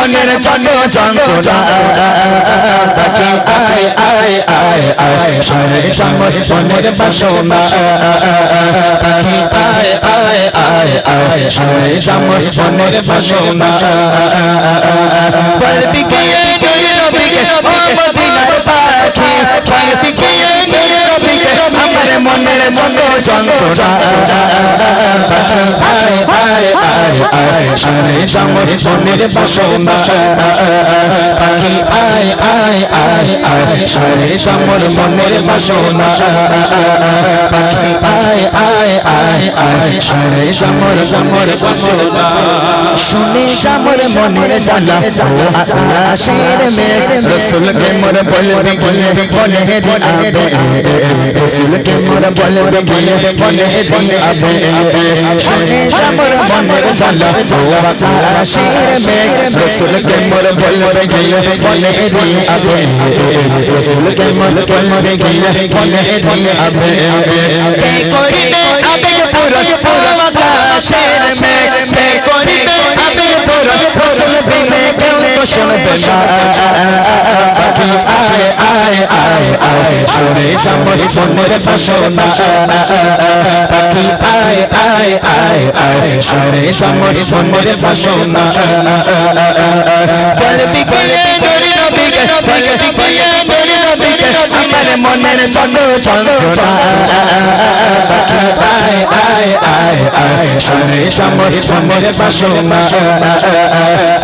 মনের ছোট যন্ত্রণা। পাখি আয় আয় আয় আয় শুনে আমার মনের বাসনা। পাখি আয় আয় আয় আয় শুনে আমার মনের বাসনা। বলবি কে আয় আয় শুনে আমার মনের বাসনা পাখি আয় আয় আয় আয় শুনে আমার মনের বাসনা পাখি আয় আয় আয় আয় শুনে আমার আমার বাসনা শুনে আমার মনের জ্বালা আকাশের মেঘ রসুলকে মোর বলবে গিয়ে বলে দিয়াবে রসুলকে মোর বলবে গিয়ে বলে দিয়াবে শুনে আমার মনের জ্বালা আকাশের মেঘ রসুলকে মোর বলবে গিয়ে বলে দিয়াবে রসুলকে বলবে গিয়ে করিবে আবেগ পুরো পুরন আকাশের শুনে আমার মনের বাসনা পাখি আয় আয় আয় আয় শুনে আমার মনের বাসনা বলবি কে নরি নবীকে বলবি কে নরি নবীকে আমার মনের ছোট যন্ত্রণা পাখি আয় আয় আয় শুনে আমার মনের বাসনা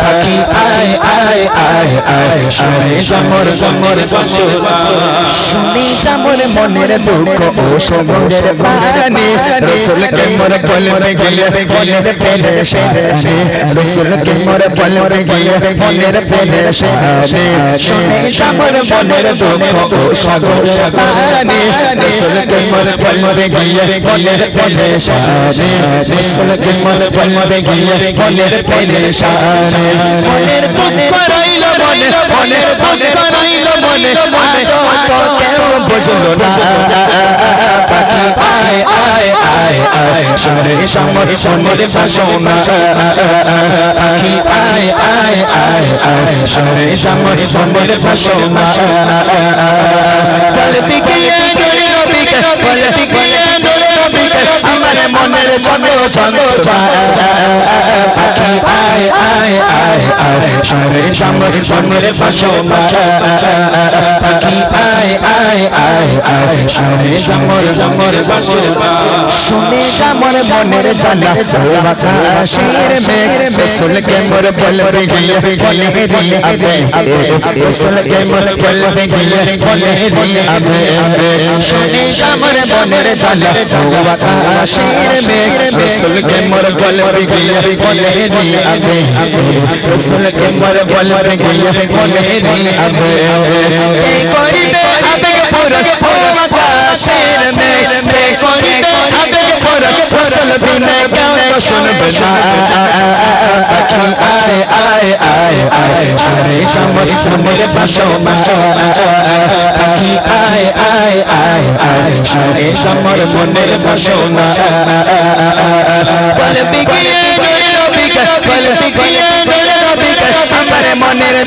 পাখি আয় আয় আয় আয় শুনে আমার আমার বাসনা শুনে আমার মনের দুঃখ ও সমুদ্রের পানি রসুলকে মোর বলবে গিয়ে, মনের পেলে সে রসুলকে মোর বলবে গিয়ে, মনের পেলে রসুলকে মোর বলবে গিয়ে রসুলকে মোর বলবে গিয়ে, মনের সে মনের দুঃখ রইল মনে, মনের দুঃখ রইল মনে। আজ তো কেউ বুঝলো না। পাখি, আয় আয় আয় আয়। শুনে আমার মনের বাসনা। আয় আয় আয় আয়। শুনে আমার মনের বাসনা। ছোট পাখি আয় আয় আয় আয় শুনে আমার মনের বাসনা পাখি আয় আয় আয় আয় শুনে আমার আমার বাসনা শুনে আমার মনের জ্বালা ও আকাশের মেঘ রসুলকে মোর বলবে গিয়ে বলে দিয়াবে রসুলকে মোর বলবে গিয়ে বলে দিয়াবে শুনে আমার মনের জ্বালা ও আকাশের মেঘ রসুলকে মোর বলবে গিয়ে বলে দিয়াবে রসুলকে মোর বলবে গিয়ে বলে কে করিবে আবেগ পুরন ও আকাশের মেঘ কে করিবে আবেগ পুরন রসুল বিনে কেউ তো শুনবে পাখি আয় আয় আয় আয়। শুনে আমার মনের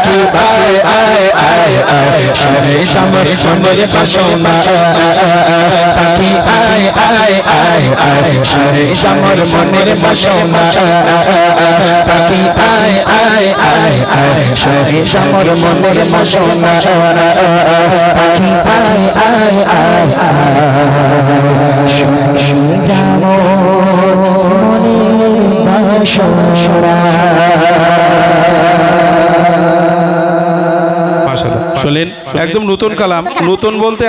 আয় আয় আয় শুনে আমার মনের বাসনা পাখি আয় আয় আয় আয় শুনে আমার মনের বাসনা পাখি আয় আয় আয় আয় শুনে আমার মনের বাসনা পাখি আয় আয় আয় আয় শুনে যাব মনের বাসনা একদম নতুন কালাম। নতুন বলতে